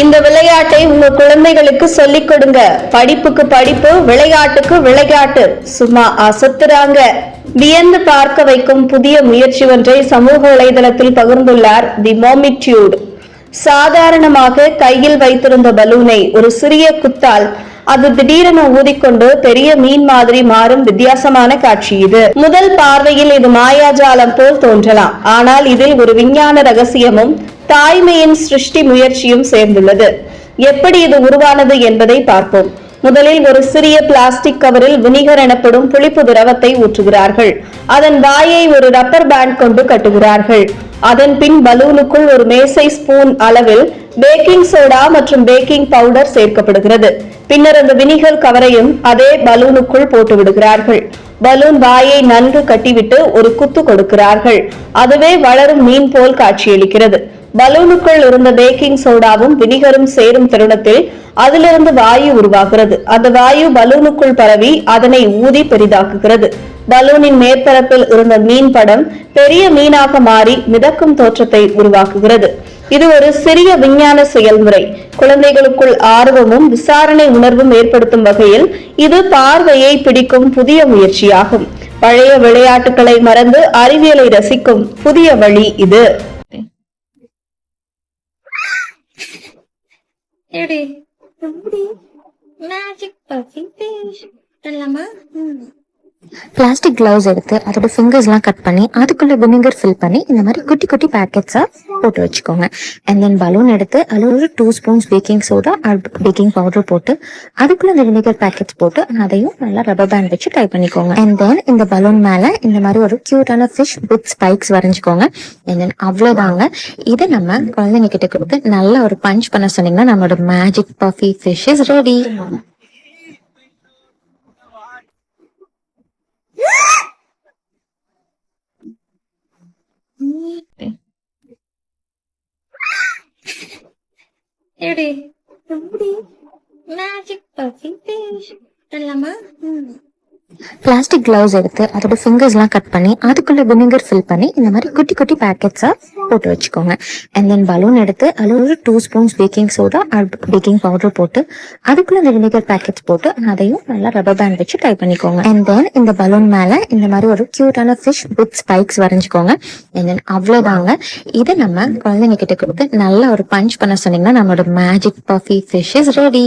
இந்த விளையாட்டை உங்க குழந்தைகளுக்கு சொல்லிக் கொடுங்க. படிப்புக்கு படிப்பு விளையாட்டுக்கு விளையாட்டு. சும்மா அசத்துறாங்க. வியந்து பார்க்க வைக்கும் புதிய முயற்சி ஒன்றை சமூக வலைதளத்தில் பகிர்ந்துள்ளார் தி மோமிட்யூட். சாதாரணமாக கையில் வைத்திருந்த பலூனை ஒரு சிறிய குத்தால் அது திடீரென ஊதிக்கொண்டு பெரிய மீன் மாதிரி மாறும் வித்தியாசமான காட்சி இது. முதல் பார்வையில் இது மாயாஜாலம் போல் தோன்றலாம். ஆனால் இதில் ஒரு விஞ்ஞான ரகசியமும் தாய்மையின் சிருஷ்டி முயற்சியும் சேர்ந்துள்ளது. எப்படி இது உருவானது என்பதை பார்ப்போம். முதலில் ஒரு சிறிய பிளாஸ்டிக் கவரில் வினிகர் எனப்படும் புளிப்பு திரவத்தை ஊற்றுகிறார்கள். அதன் வாயை ஒரு ரப்பர் பேண்ட் கொண்டு கட்டுகிறார்கள். அதன் பின் பலூனுக்குள் ஒரு மேசை ஸ்பூன் அளவில் பேக்கிங் சோடா மற்றும் பேக்கிங் பவுடர் சேர்க்கப்படுகிறது. பின்னர் அந்த வினிகர் கவரையும் அதே பலூனுக்குள் போட்டு விடுகிறார்கள். பலூன் வாயை நன்கு கட்டிவிட்டு ஒரு குத்து கொடுக்கிறார்கள். அதுவே வளரும் மீன் போல் காட்சியளிக்கிறது. பலூனுக்குள் இருந்த பேக்கிங் சோடாவும் வினிகரும் சேரும் தருணத்தில் அதிலிருந்து வாயு உருவாகிறது. அந்த வாயு பலூனுக்குள் பரவி அதனை ஊதி பெரிதாக்குகிறது. பலூனின் மேற்பரப்பில் இருந்த மீன் படம் பெரிய மீனாக மாறி மிதக்கும் தோற்றத்தை உருவாக்குகிறது. இது ஒரு சிறிய விஞ்ஞான செயல்முறை. குழந்தைகளுக்குள் ஆர்வமும் விசாரணை உணர்வும் ஏற்படுத்தும் வகையில் இது பார்வையை பிடிக்கும் புதிய முயற்சியாகும். பழைய விளையாட்டுகளை மறந்து அறிவியலை ரசிக்கும் புதிய வழி இது. எடி. எப்படி? மேஜிக் பஃபி ஃபிஷ் பண்ணலாமா பிளாஸ்டிக் கிளவுஸ் எடுத்து அதோட ஃபிங்கர்ஸ்லாம் கட் பண்ணி அதுக்குள்ள வினிகர் ஃபில் பண்ணி இந்த மாதிரி குட்டி குட்டி பேக்கெட்ஸாக போட்டு வச்சுக்கோங்க. அண்ட் தென் பலூன் எடுத்து அதில் ஒரு two spoons baking soda baking powder போட்டு அதுக்குள்ள இந்த வினிகர் பேக்கெட்ஸ் போட்டு அதையும் நல்லா ரப்பர் பேண்ட் வச்சு ட்ரை பண்ணிக்கோங்க. அண்ட் தென் இந்த பலூன் மேல இந்த மாதிரி ஒரு க்யூட்டான ஃபிஷ் வித் ஸ்பைக்ஸ் வரைஞ்சிக்கோங்க. அண்ட் தென் அவ்வளோதாங்க இதை நம்ம குழந்தைங்க கிட்ட கொடுத்து நல்லா ஒரு பஞ்ச் பண்ண சொன்னீங்கன்னா நம்மளோட magic puffy fish is ready eddy எப்படி மேஜிக் பஃபி ஃபிஷ் பண்ணலாமா பிளாஸ்டிக் கிளவுஸ் எடுத்து அதோட ஃபிங்கர்ஸ்லாம் கட் பண்ணி அதுக்குள்ள வினிகர் ஃபில் பண்ணி இந்த மாதிரி குட்டி குட்டி பேக்கெட்ஸா போட்டு வச்சுக்கோங்க. அண்ட் தென் பலூன் எடுத்து அதில் ஒரு two spoons baking soda baking powder போட்டு அதுக்குள்ள இந்த வினிகர் பேக்கெட்ஸ் போட்டு அதையும் நல்லா ரப்பர் பேண்ட் வச்சு ட்ரை பண்ணிக்கோங்க. அண்ட் தென் இந்த பலூன் மேல இந்த மாதிரி ஒரு க்யூட்டான ஃபிஷ் வித் ஸ்பைக்ஸ் வரைஞ்சிக்கோங்க. அண்ட் தென் அவ்வளோதாங்க இதை நம்ம குழந்தைங்க கிட்ட கொடுத்து நல்லா ஒரு பஞ்ச் பண்ண சொன்னீங்கன்னா நம்மளோட magic puffy fish is ready